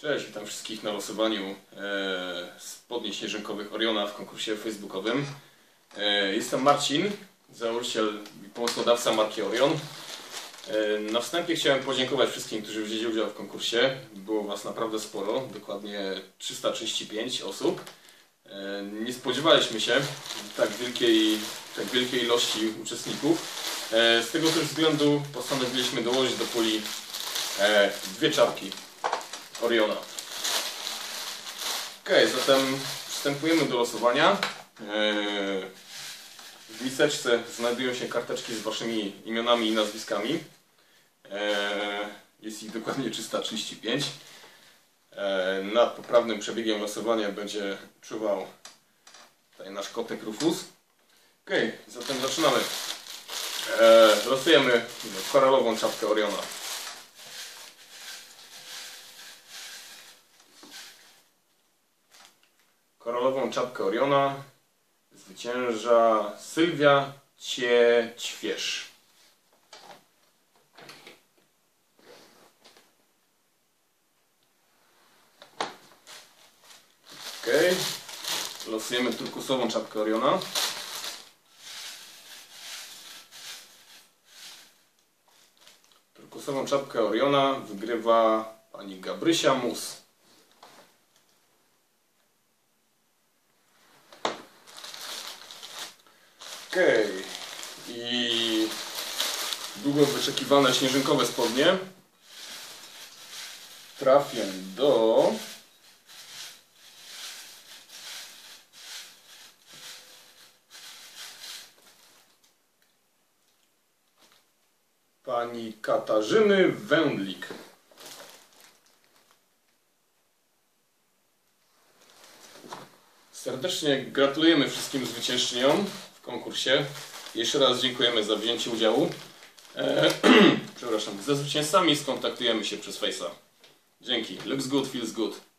Cześć, witam wszystkich na losowaniu e, spodni śnieżynkowych Oriona w konkursie facebookowym. E, jestem Marcin, założyciel i pomysłodawca marki Orion. E, na wstępie chciałem podziękować wszystkim, którzy wzięli udział w konkursie. Było Was naprawdę sporo, dokładnie 335 osób. E, nie spodziewaliśmy się tak wielkiej, tak wielkiej ilości uczestników. E, z tego też względu postanowiliśmy dołożyć do puli e, dwie czapki Oriona. Ok, zatem przystępujemy do losowania. Eee, W miseczce znajdują się karteczki z waszymi imionami i nazwiskami. Eee, Jest ich dokładnie 335. Eee, Nad poprawnym przebiegiem losowania będzie czuwał tutaj nasz kotek Rufus. Ok, zatem zaczynamy. Losujemy koralową czapkę Oriona. Koralową czapkę Oriona zwycięża Sylwia Ciećwierz. Okej. Losujemy turkusową czapkę Oriona. Turkusową czapkę Oriona wygrywa pani Gabrysia Mus. Okej. I długo wyczekiwane śnieżynkowe spodnie. Trafię do... Pani Katarzyny Wędlik. Serdecznie gratulujemy wszystkim zwyciężczyniom w konkursie. Jeszcze raz dziękujemy za wzięcie udziału. E, przepraszam, ze zwycięzcami skontaktujemy się przez Face'a. Dzięki. Looks good, feels good.